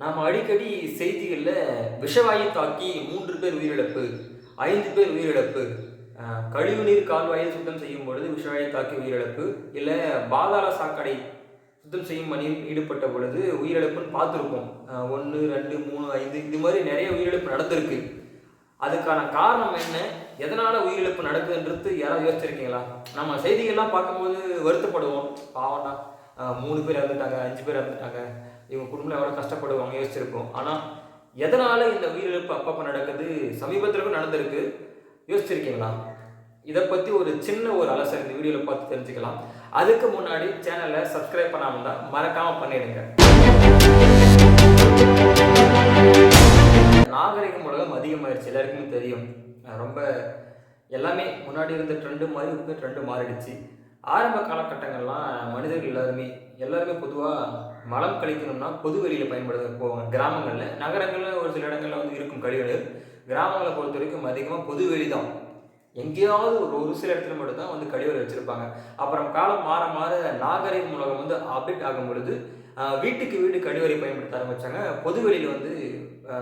நாம் அடிக்கடி செய்திகளில் விஷவாயு தாக்கி மூன்று பேர் உயிரிழப்பு ஐந்து பேர் உயிரிழப்பு கழிவுநீர் கால்வாயை சுத்தம் செய்யும் பொழுது விஷவாயு தாக்கி உயிரிழப்பு இல்லை பாதாள சாக்கடை சுத்தம் செய்யும் பணியில் ஈடுபட்ட பொழுது உயிரிழப்புன்னு பார்த்துருப்போம். ஒன்று ரெண்டு மூணு ஐந்து இது மாதிரி நிறைய உயிரிழப்பு நடந்திருக்கு. அதுக்கான காரணம் என்ன? எதனால் உயிரிழப்பு நடக்குதுன்றது யாராவது யோசிச்சிருக்கீங்களா? நம்ம செய்திகள்லாம் பார்க்கும்போது வருத்தப்படுவோம். பாவம்டா. மூணு பேர் இறந்துட்டாங்க அஞ்சு பேர் இறந்துட்டாங்க. இவங்க குடும்பம் எவ்வளோ கஷ்டப்படுவாங்க யோசிச்சிருக்கோம் ஆனால் எதனால் இந்த உயிரிழப்பு அப்பப்போ நடக்குது? சமீபத்தில் கூட நடந்திருக்கு. யோசிச்சிருக்கீங்களா? இதை பற்றி ஒரு சின்ன ஒரு அலசர் இந்த வீடியோவில் பார்த்து தெரிஞ்சுக்கலாம். அதுக்கு முன்னாடி சேனலை சப்ஸ்கிரைப் பண்ணாமல் இருந்தால் மறக்காமல் பண்ணிடுங்க. நாகரிகம் உலகம் அதிகமாயிருச்சு எல்லாருக்குமே தெரியும். ரொம்ப எல்லாமே முன்னாடி இருந்த ட்ரெண்டு மாதிரி இப்போ ட்ரெண்டு மாறிடுச்சு. ஆரம்ப காலகட்டங்கள்லாம் மனிதர்கள் எல்லாருமே எல்லாருமே பொதுவாக மலம் கழிக்கணும்னா பொது வெளியில் பயன்படுத்த போவாங்க கிராமங்களில் நகரங்களில் ஒரு சில இடங்களில் வந்து இருக்கும் கழிவுகள். கிராமங்களை பொறுத்த வரைக்கும் அதிகமாக பொது வெளி தான். எங்கேயாவது ஒரு ஒரு சில இடத்துல மட்டும் தான் வந்து கழிவறை வச்சுருப்பாங்க. அப்புறம் காலம் மாற மாற நாகரிகம் உலகம் வந்து அப்டேட் ஆகும் பொழுது வீட்டுக்கு வீடு கழிவறை பயன்படுத்த ஆரம்பித்தாங்க பொது வெளியில் வந்து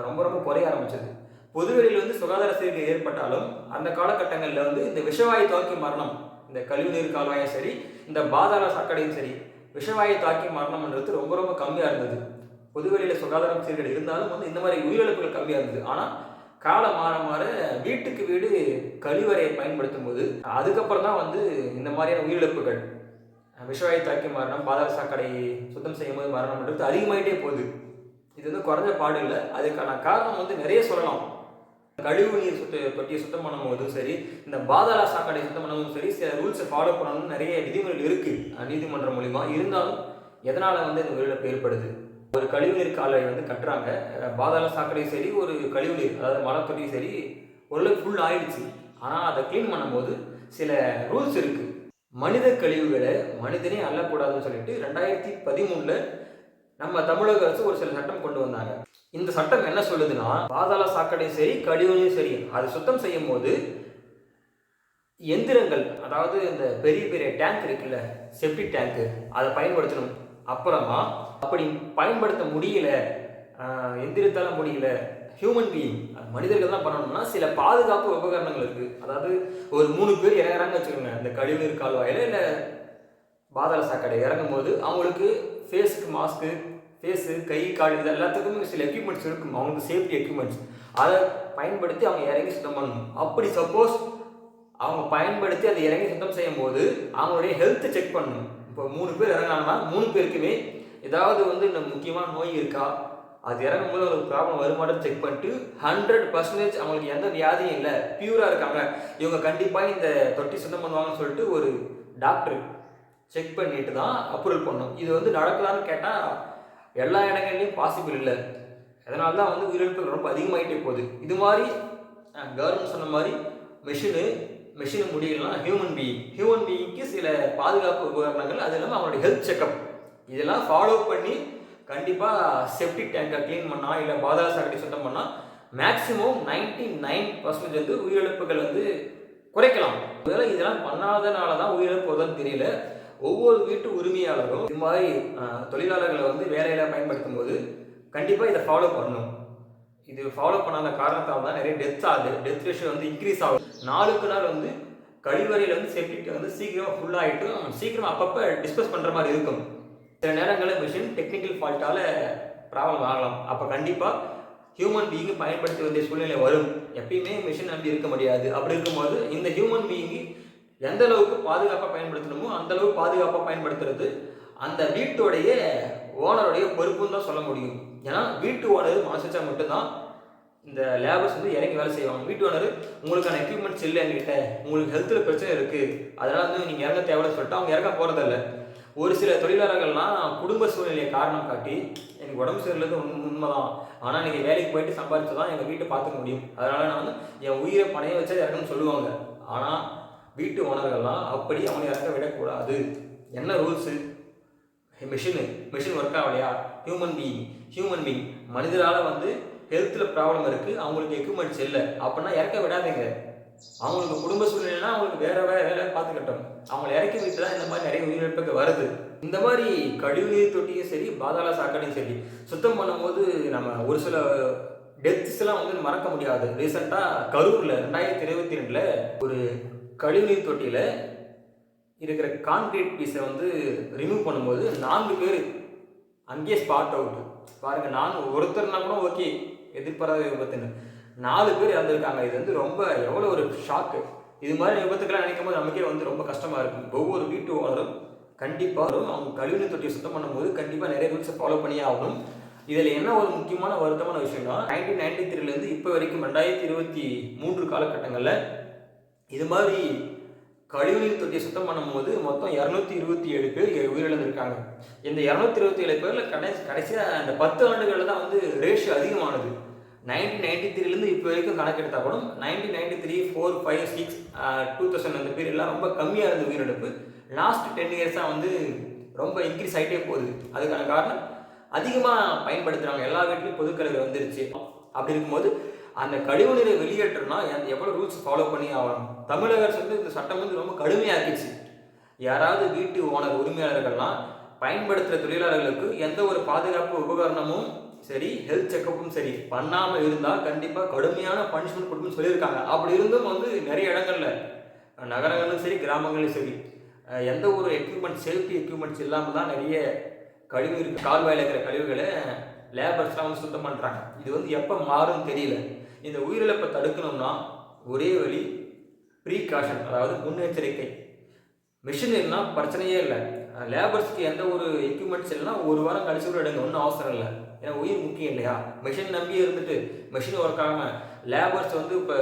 ரொம்ப ரொம்ப குறைய ஆரம்பிச்சது. பொதுவெளியில் வந்து சுகாதார சீர்கை ஏற்பட்டாலும் அந்த காலகட்டங்களில் வந்து இந்த விஷவாயு தாக்கி மரணம் இந்த கழிவுநீர் கால்வாயும் சரி இந்த பாதாள சாக்கடையும் சரி விஷவாயு தாக்கி மரணம்ன்றது ரொம்ப ரொம்ப கம்மியாக இருந்தது. பொதுவெளியில் சுகாதாரம் சீர்கேடு இருந்தாலும் வந்து இந்த மாதிரி உயிரிழப்புகள் கம்மியாக இருந்தது. ஆனால் காலம் மாற மாற வீட்டுக்கு வீடு கழிவறையை பயன்படுத்தும் போது அதுக்கப்புறம் தான் வந்து இந்த மாதிரியான உயிரிழப்புகள் விஷவாயு தாக்கி மரணம் பாதாள சாக்கடை சுத்தம் செய்யும் போது மரணம்ன்றது அதிகமாயிட்டே போகுது. இது வந்து குறைஞ்ச பாடு இல்லை. அதுக்கான காரணம் வந்து நிறைய சொல்லலாம். கழிவு நீர் சுத்த தொட்டியை சுத்தம் பண்ணும்போதும் சரி இந்த பாதாள சாக்கடை சுத்தம் பண்ணும்போதும் சரி சில ரூல்ஸை ஃபாலோ பண்ணணும்னு நிறைய விதிமுறைகள் இருக்குது நீதிமன்றம் மூலிமா இருந்தாலும் எதனால் வந்து இந்த உயிரிழப்பு ஏற்படுது? ஒரு கழிவுநீர் காலை வந்து கட்டுறாங்க. பாதாள சாக்கடை சரி ஒரு கழிவுநீர் அதாவது மழை சரி ஓரளவுக்கு ஃபுல் ஆயிடுச்சு. ஆனால் அதை க்ளீன் பண்ணும்போது சில ரூல்ஸ் இருக்குது மனித கழிவுகளை மனிதனே அள்ளக்கூடாதுன்னு சொல்லிட்டு ரெண்டாயிரத்தி பதிமூணில் நம்ம தமிழக அரசு ஒரு சில சட்டம் கொண்டு வந்தாங்க. இந்த சட்டம் என்ன சொல்லுதுன்னா பாதாள சாக்கடையும் சரி கழிவுநீர் சரி அது சுத்தம் செய்யும் போது எந்திரங்கள் அதாவது இந்த பெரிய பெரிய டேங்க் இருக்குல்ல செப்டி டேங்க் அதை பயன்படுத்தணும். அப்புறமா அப்படி பயன்படுத்த முடியல எந்திரத்தால் முடியல ஹியூமன் பீயிங் மனிதர்கள் தான் பண்ணணும்னா சில பாதுகாப்பு உபகரணங்கள் இருக்குது அதாவது ஒரு மூணு பேர் இறங்குறாங்க வச்சுக்கோங்க இந்த கழிவுநீர் கால்வாயில் இல்லை பாதாள சாக்கடை இறங்கும் போது அவங்களுக்கு ஃபேஸுக்கு மாஸ்க்கு ஃபேஸு கை கால் இது எல்லாத்துக்குமே சில எக்யூப்மெண்ட்ஸ் இருக்கும். அவங்களுக்கு சேஃப்டி எக்யூப்மெண்ட்ஸ் அதை பயன்படுத்தி அவங்க இறங்கி சுத்தம் பண்ணணும். அப்படி சப்போஸ் அவங்க பயன்படுத்தி அதை இறங்கி சுத்தம் செய்யும் போது அவங்களுடைய ஹெல்த்தை செக் பண்ணணும். இப்போ மூணு பேர் இறங்கினாங்கன்னா மூணு பேருக்குமே ஏதாவது வந்து இந்த முக்கியமான நோய் இருக்கா? அது இறங்கும் போது ஒரு ப்ராப்ளம் வருமானம் செக் பண்ணிட்டு ஹண்ட்ரட் பர்சன்டேஜ் அவங்களுக்கு எந்த வியாதியும் இல்லை. பியூராக இருக்காங்க இவங்க கண்டிப்பாக இந்த தொட்டி சுத்தம் பண்ணுவாங்கன்னு சொல்லிட்டு ஒரு டாக்டர் செக் பண்ணிட்டு தான் அப்ரூவல் பண்ணணும். இது வந்து நடக்கலான்னு கேட்டால் எல்லா இடங்கள்லையும் பாசிபிள் இல்லை. அதனால தான் வந்து உயிரிழப்புகள் ரொம்ப அதிகமாகிட்டே போகுது. இது மாதிரி கவர்மெண்ட் சொன்ன மாதிரி மெஷினு மெஷினு முடியலாம் ஹியூமன் பீயிங் ஹியூமன் பீயிங்க்கு சில பாதுகாப்பு உபகரணங்கள் அது இல்லாமல் அவனுடைய ஹெல்த் செக்கப் இதெல்லாம் ஃபாலோ பண்ணி கண்டிப்பாக செப்டிக் டேங்கை க்ளீன் பண்ணால் இல்லை பாதாள சாக்கடை சுத்தம் பண்ணால் மேக்ஸிமம் நைன்டி நைன் பர்சன்டேஜ் வந்து உயிரிழப்புகள் வந்து குறைக்கலாம். ஒருவேளை இதெல்லாம் பண்ணாதனால தான் உயிரிழப்பு வருதுன்னு தெரியல. ஒவ்வொரு வீட்டு உரிமையாளரும் இது மாதிரி தொழிலாளர்களை வந்து வேலையில் பயன்படுத்தும் போது கண்டிப்பாக இதை ஃபாலோ பண்ணணும். இது ஃபாலோ பண்ணாத காரணத்தால் தான் நிறைய டெத் ஆகுது. டெத் ரேஷியோ வந்து இன்க்ரீஸ் ஆகுது. நாளுக்கு நாள் வந்து கழிவறையில் வந்து செப்டிக் வந்து சீக்கிரமாக ஃபுல்லாகிட்டும் சீக்கிரம் அப்பப்போ டிஸ்கஸ் பண்ணுற மாதிரி இருக்கும். சில நேரங்களில் மிஷின் டெக்னிக்கல் ஃபால்ட்டால் ப்ராப்ளம் ஆகலாம். அப்போ கண்டிப்பாக ஹியூமன் பீயிங் பயன்படுத்த வேண்டிய சூழ்நிலை வரும். எப்பயுமே மிஷின் நம்பி இருக்க முடியாது. அப்படி இருக்கும்போது இந்த ஹியூமன் பீயிங்கு எந்த அளவுக்கு பாதுகாப்பாக பயன்படுத்தணுமோ அந்த அளவுக்கு பாதுகாப்பாக பயன்படுத்துறது அந்த வீட்டுடைய ஓனருடைய பொறுப்புன்னு தான் சொல்ல முடியும். ஏன்னா வீட்டு ஓனர் மனசு மட்டும்தான் இந்த லேபர்ஸ் வந்து இறங்கி வேலை செய்வாங்க. வீட்டு ஓனர் உங்களுக்கான எக்யூப்மெண்ட்ஸ் இல்லை என்கிட்ட. உங்களுக்கு ஹெல்த்தில் பிரச்சனை இருக்குது அதனால வந்து நீங்கள் இறங்க தேவைன்னு சொல்லிட்டு அவங்க இறங்க போகிறதில்ல ஒரு சில தொழிலாளர்கள்லாம் குடும்ப சூழ்நிலையை காரணம் காட்டி எனக்கு உடம்பு சரியில்லை உண்மை உண்மைதான். ஆனால் நீங்கள் வேலைக்கு போயிட்டு சம்பாதிச்சு தான் எங்கள் வீட்டை பார்த்துக்க முடியும். அதனால நான் வந்து என் உயிரை பணைய வச்சா இறங்கன்னு சொல்லுவாங்க. ஆனால் வீட்டு ஓனர்கள்லாம் அப்படி அவனை இறக்க விடக்கூடாது. என்ன ரூல்ஸு மிஷினு மிஷின் ஒர்க் ஆகலையா ஹியூமன் பீயிங் ஹியூமன் பீயிங் மனிதரால் வந்து ஹெல்த்தில் ப்ராப்ளம் இருக்குது அவங்களுக்கு எக்யூப்மெண்ட்ஸ் இல்லை அப்படின்னா இறக்க விடாதீங்க. அவங்களுக்கு குடும்ப சூழ்நிலைனா அவங்களுக்கு வேற வேற வேலை பார்த்துக்கட்டும். அவங்கள இறக்கி விட்டு தான் இந்த மாதிரி நிறைய உயிரிழப்புக்கு வருது. இந்த மாதிரி கழிவுநீர் தொட்டியும் சரி பாதாள சாக்கடையும் சரி சுத்தம் பண்ணும்போது நம்ம ஒரு சில டெத்ஸ்லாம் வந்து மறக்க முடியாது. ரீசெண்டாக கரூரில் ரெண்டாயிரத்தி இருபத்தி ரெண்டில் ஒரு கழிவுநீர் தொட்டியில் இருக்கிற கான்கிரீட் பீஸை வந்து ரிமூவ் பண்ணும்போது நான்கு பேர் அங்கேயே ஸ்பாட் அவுட்டு பாருங்கள் நான் ஒருத்தர்னா கூட ஓகே எதிர்பாராத விபத்துன்னு. நாலு பேர் இறந்துருக்காங்க. இது வந்து ரொம்ப எவ்வளோ ஒரு ஷாக்கு இது மாதிரி விபத்துக்கெல்லாம் நினைக்கும் போது நமக்கே வந்து ரொம்ப கஷ்டமாக இருக்கும். ஒவ்வொரு வீட்டு ஓனரும் கண்டிப்பாக வரும். அவங்க கழிவுநீர் தொட்டியை சுத்தம் பண்ணும்போது கண்டிப்பாக நிறைய ரூல்ஸை ஃபாலோ பண்ணியே ஆகணும். இதில் என்ன ஒரு முக்கியமான வருத்தமான விஷயம்னா நைன்டீன் நைன்டி த்ரீலேருந்து இப்போ வரைக்கும் ரெண்டாயிரத்தி இருபத்தி மூன்று காலகட்டங்களில் இது மாதிரி கழிவுநீர் தொட்டியை சுத்தம் பண்ணும்போது மொத்தம் இரநூத்தி இருபத்தி ஏழு பேர் உயிரிழந்திருக்காங்க. இந்த இரநூத்தி இருபத்தி ஏழு பேரில் கடைசி கடைசியாக அந்த பத்து ஆண்டுகளில் தான் வந்து ரேஷியோ அதிகமானது. நைன்டீன் நைன்டி த்ரீலேருந்து இப்போ வரைக்கும் கணக்கெடுத்தா கூட nineteen ninety three four five six two thousand அந்த பீரியட்லாம் ரொம்ப கம்மியாக இருந்த உயிரிழப்பு. லாஸ்ட் டென் இயர்ஸாக வந்து ரொம்ப இன்க்ரீஸ் ஆகிட்டே போகுது. அதுக்கான காரணம் அதிகமாக பயன்படுத்துகிறாங்க எல்லா வீட்லேயும் பொதுக்கழிவு வந்துருச்சு. அப்படி இருக்கும்போது அந்த கழிவு நீரை எந்த- எவ்வளோ ரூல்ஸ் ஃபாலோ பண்ணி ஆகணும். தமிழக அரசு வந்து இந்த சட்டம் வந்து ரொம்ப கடுமையாக்கிச்சு யாராவது வீட்டு ஓனர் உரிமையாளர்கள்லாம் பயன்படுத்துகிற தொழிலாளர்களுக்கு எந்த ஒரு பாதுகாப்பு உபகரணமும் சரி ஹெல்த் செக்கப்பும் சரி பண்ணாமல் இருந்தால் கண்டிப்பாக கடுமையான பனிஷ்மெண்ட் கொடுக்குன்னு சொல்லியிருக்காங்க. அப்படி இருந்தும் வந்து நிறைய இடங்கள்ல நகரங்களும் சரி கிராமங்களும் சரி எந்த ஒரு எக்யூப்மெண்ட் சேஃப்டி எக்யூப்மெண்ட்ஸ் இல்லாமல் தான் நிறைய கழிவு இருக்குது கால்வாயில் இருக்கிற கழிவுகளை லேபர்ஸ்லாம் வந்து சுத்தம் பண்ணுறாங்க இது வந்து எப்போ மாறும்னு தெரியல. இந்த உயிரிழப்பை தடுக்கணும்னா ஒரே வழி ப்ரீகாஷன் அதாவது முன்னெச்சரிக்கை. மிஷின் இல்லைனா பிரச்சனையே இல்லை. லேபர்ஸ்க்கு எந்த ஒரு எக்யூப்மெண்ட்ஸ் இல்லைன்னா ஒரு வாரம் கழிச்சு கூட எடுங்க ஒன்றும் அவசரம் இல்லை. ஏன்னா உயிர் முக்கியம் இல்லையா? மிஷின் நம்பி இருந்துட்டு மிஷின் ஒர்க் ஆகாமல் லேபர்ஸ் வந்து இப்போ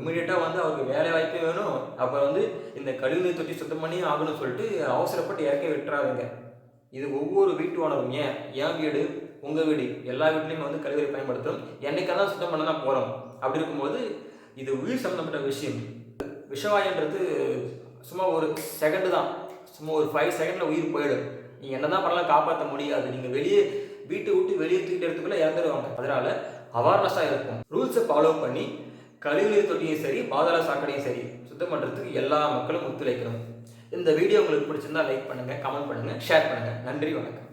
இமீடியட்டாக வந்து அவருக்கு வேலை வாய்ப்பு வேணும். அப்புறம் வந்து இந்த கழிவுநீர் தொட்டி சுத்தம் பண்ணி ஆகணும்னு சொல்லிட்டு அவசரப்பட்டு இறக்க விட்டுறாருங்க இது ஒவ்வொரு வீட்டு ஓனரும். ஏன்? ஏன் வீடு? உங்கள் வீடு எல்லா வீட்லேயும் வந்து கழிவறை பயன்படுத்தும். என்னைக்கெல்லாம் சுத்தம் பண்ண தான் போகிறோம் அப்படி இருக்கும்போது இது உயிர் சம்மந்தப்பட்ட விஷயம். விஷவாயன்றது சும்மா ஒரு செகண்டு தான். சும்மா ஒரு ஃபைவ் செகண்டில் உயிர் போயிடும். நீங்கள் என்ன தான் பண்ணலாம் காப்பாற்ற முடியாது. நீங்கள் வெளியே வீட்டை விட்டு வெளியே தூக்கிட்டு எடுத்துக்குள்ளே இறந்துடுவாங்க அதனால் அவேர்னஸாக இருக்கும். ரூல்ஸை ஃபாலோ பண்ணி கழிவுநீர் தொட்டியும் சரி பாதாள சாக்கடையும் சரி சுத்தம் பண்ணுறதுக்கு எல்லா மக்களும் ஒத்துழைக்கணும். இந்த வீடியோ உங்களுக்கு பிடிச்சிருந்தா லைக் பண்ணுங்கள் கமெண்ட் பண்ணுங்கள் ஷேர் பண்ணுங்கள் நன்றி வணக்கம்.